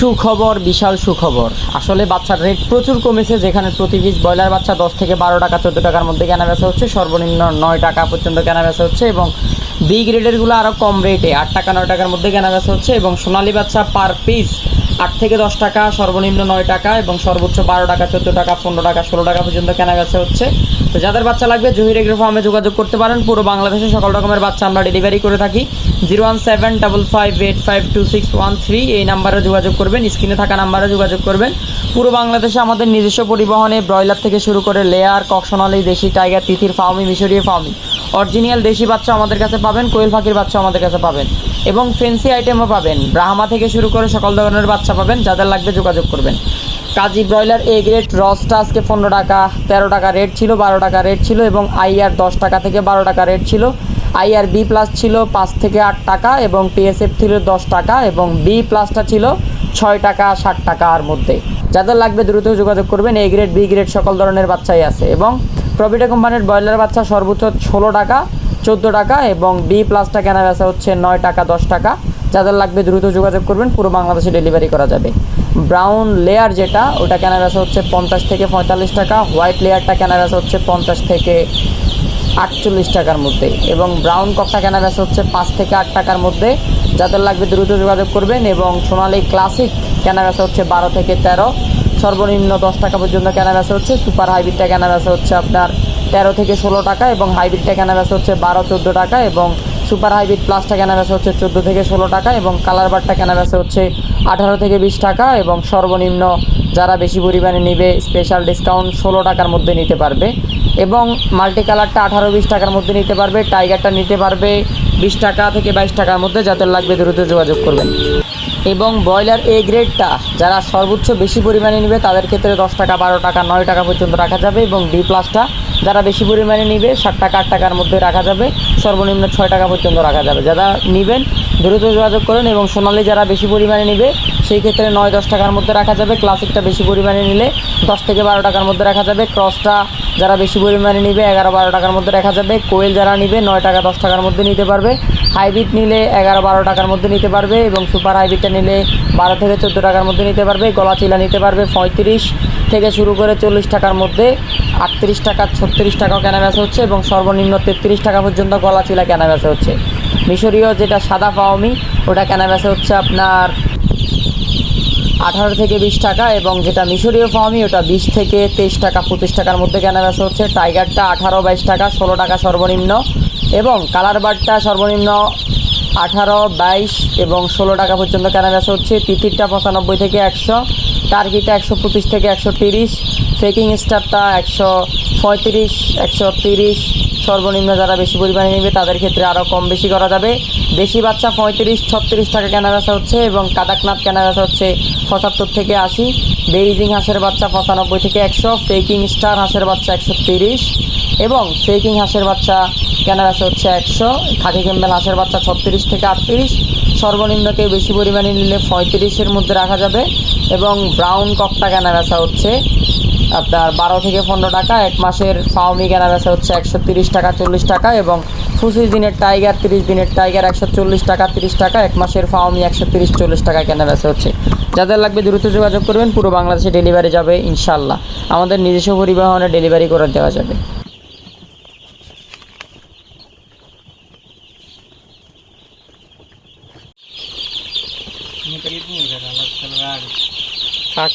সুখবর, বিশাল সুখবর। আসলে বাচ্চার রেট প্রচুর কমেছে, যেখানে প্রতি পিস ব্রয়লার বাচ্চা দশ থেকে বারো টাকা, চোদ্দ টাকার মধ্যে কেনা বেচা হচ্ছে। সর্বনিম্ন নয় টাকা পর্যন্ত কেনা বেচা হচ্ছে এবং বি গ্রেডেরগুলো আরও কম রেটে আট টাকা, নয় টাকার মধ্যে কেনা বেচা হচ্ছে এবং সোনালি বাচ্চা পার পিস আট থেকে দশ টাকা, সর্বনিম্ন নয় টাকা এবং সর্বোচ্চ বারো টাকা, চোদ্দ টাকা, পনেরো টাকা, ষোলো টাকা পর্যন্ত কেনা বেচা হচ্ছে। তো যাদের বাচ্চা লাগবে, জহির এগ্রো ফার্মে যোগাযোগ করতে পারেন। পুরো বাংলাদেশে সকল রকমের বাচ্চা আমরা ডেলিভারি করে থাকি। Zero one seven double five eight five two six one three এই নাম্বারে যোগাযোগ করবেন। স্ক্রিনে থাকা নাম্বারে যোগাযোগ করবেন। পুরো বাংলাদেশে আমাদের নিজস্ব পরিবহনে ব্রয়লার থেকে শুরু করে লেয়ার, ককশনালি, দেশি টাইগার, তিথির ফার্মি মিশরীয় ফার্মি অরিজিনাল দেশি বাচ্চা আমাদের কাছে পাবেন, কোয়েল পাখির বাচ্চা আমাদের কাছে পাবেন। এবং ফেন্সি আইটেমও পাবেন। ব্রাহ্মা থেকে শুরু করে সকল ধরনের বাচ্চা পাবেন, যাদের লাগবে যোগাযোগ করবেন। কাজী ব্রয়লার এ গ্রেড রসটা আজকে পনেরো টাকা, তেরো টাকা রেট ছিল, বারো টাকা রেট ছিল এবং আইআর দশ টাকা থেকে বারো টাকা রেট ছিল। আইআর বি প্লাস ছিল পাঁচ থেকে আট টাকা এবং পিএসএফ ছিল দশ টাকা এবং বি প্লাসটা ছিল ছয় টাকা, ষাট টাকার মধ্যে। যাদের লাগবে দ্রুত যোগাযোগ করবেন এ গ্রেড বি গ্রেড সকল ধরনের বাচ্চাই আছে এবং প্রভিটা কোম্পানির ব্রয়লার বাচ্চা সর্বোচ্চ ষোলো টাকা চোদ্দ টাকা এবং বি প্লাসটা কেনা বেচা হচ্ছে নয় টাকা, দশ টাকা। যাদের লাগবে দ্রুত যোগাযোগ করবেন, পুরো বাংলাদেশে ডেলিভারি করা যাবে। ব্রাউন লেয়ার যেটা, ওটা কেনা বেচা হচ্ছে পঞ্চাশ থেকে পঁয়তাল্লিশ টাকা। হোয়াইট লেয়ারটা কেনা বেচা হচ্ছে পঞ্চাশ থেকে আটচল্লিশ টাকার মধ্যে এবং ব্রাউন কপটা কেনা বেচা হচ্ছে পাঁচ থেকে আট টাকার মধ্যে। যাদের লাগবে দ্রুত যোগাযোগ করবেন এবং সোনালি ক্লাসিক কেনা বেচা হচ্ছে বারো থেকে তেরো। সর্বনিম্ন দশ টাকা পর্যন্ত কেনা বেচা হচ্ছে। সুপার হাইব্রিডটা কেনা বেচা হচ্ছে আপনার তেরো থেকে ষোলো টাকা এবং হাইব্রিডটা কেনা বেচা হচ্ছে বারো, চোদ্দ টাকা এবং সুপার হাইব্রিড প্লাসটা কেনা বেচা হচ্ছে চোদ্দ থেকে ষোলো টাকা এবং কালার বারটা কেনা বেচা হচ্ছে আঠারো থেকে বিশ টাকা এবং সর্বনিম্ন যারা বেশি পরিমাণে নেবে স্পেশাল ডিসকাউন্ট ষোলো টাকার মধ্যে নিতে পারবে এবং মাল্টি কালারটা আঠারো, বিশ টাকার মধ্যে নিতে পারবে টাইগারটা নিতে পারবে বিশ টাকা থেকে বাইশ টাকার মধ্যে যাদের লাগবে দ্রুত যোগাযোগ করবেন। এবং ব্রয়লার এ গ্রেডটা যারা সর্বোচ্চ বেশি পরিমাণে নেবে তাদের ক্ষেত্রে দশ টাকা, বারো টাকা, নয় টাকা পর্যন্ত রাখা যাবে এবং ডি প্লাসটা যারা বেশি পরিমাণে নিবে, ষাট টাকা, আট টাকার মধ্যে রাখা যাবে। সর্বনিম্ন ছয় টাকা পর্যন্ত রাখা যাবে। যারা নেবেন, দ্রুত যোগাযোগ করেন এবং সোনালি যারা বেশি পরিমাণে নিবে, সেই ক্ষেত্রে নয়, দশ টাকার মধ্যে রাখা যাবে। ক্লাসিকটা বেশি পরিমাণে নিলে দশ থেকে বারো টাকার মধ্যে রাখা যাবে। ক্রসটা যারা বেশি পরিমাণে নিবে, এগারো বারো টাকার মধ্যে রাখা যাবে। কোয়েল যারা নিবে, নয় টাকা, দশ টাকার মধ্যে নিতে পারবে। হাইব্রিড নিলে এগারো বারো টাকার মধ্যে নিতে পারবে এবং সুপার হাইব্রিডটা নিলে বারো থেকে চোদ্দ টাকার মধ্যে নিতে পারবে। গলা চিলা নিতে পারবে পঁয়ত্রিশ থেকে শুরু করে চল্লিশ টাকার মধ্যে। আটত্রিশ টাকা, ছত্রিশ টাকাও কেনা বেচা হচ্ছে এবং সর্বনিম্ন তেত্রিশ টাকা পর্যন্ত গলা চিলা কেনা বেচা হচ্ছে। মিশরীয় যেটা সাদা ফাওমি ওটা কেনা বেচা হচ্ছে আপনার আঠারো থেকে বিশ টাকা এবং যেটা মিশরীয় ফার্মি ওটা বিশ থেকে তেইশ টাকা, পঁচিশ টাকার মধ্যে কেনা বেচা হচ্ছে। টাইগারটা আঠারো, বাইশ টাকা, ষোলো টাকা সর্বনিম্ন এবং কালার বারটা সর্বনিম্ন আঠারো, বাইশ এবং ষোলো টাকা পর্যন্ত কেনা বেচা হচ্ছে। তিতিরটা পঁচানব্বই থেকে একশো, টার্কিটা একশো পঁচিশ থেকে একশো তিরিশ ফেকিং স্টারটা একশো পঁয়ত্রিশ, একশো তিরিশ সর্বনিম্ন যারা বেশি পরিমাণে নেবে তাদের ক্ষেত্রে আরও কম বেশি করা যাবে। দেশি বাচ্চা পঁয়ত্রিশ, ছত্রিশ টাকা কেনা বেচা হচ্ছে এবং কাদাকনাথ কেনা বেচা হচ্ছে পঁচাত্তর থেকে আশি। বেইজিং হাঁসের বাচ্চা পঁচানব্বই থেকে একশো, ফেকিং স্টার হাঁসের বাচ্চা একশো তিরিশ এবং ফেকিং হাঁসের বাচ্চা কেনা বেচা হচ্ছে একশো, খাকি ক্যাম্বেল হাঁসের বাচ্চা ছত্রিশ থেকে আটত্রিশ। সর্বনিম্ন কেউ বেশি পরিমাণে নিলে পঁয়ত্রিশের মধ্যে রাখা যাবে এবং ব্রাউন ককটা কেনা বেচা হচ্ছে আপনার বারো থেকে পনেরো টাকা এক মাসের ফাউমি কেনা বেচা হচ্ছে একশো তিরিশ টাকা চল্লিশ টাকা এবং পঁচিশ দিনের টাইগার তিরিশ দিনের টাইগার একশো চল্লিশ টাকা তিরিশ টাকা এক মাসের ফাউমি একশো তিরিশ চল্লিশ টাকা কেনা বেচা হচ্ছে। যাদের লাগবে দ্রুত যোগাযোগ করবেন পুরো বাংলাদেশে ডেলিভারি যাবে ইনশাল্লাহ আমাদের নিজস্ব পরিবহনে ডেলিভারি করে দেওয়া যাবে। থাক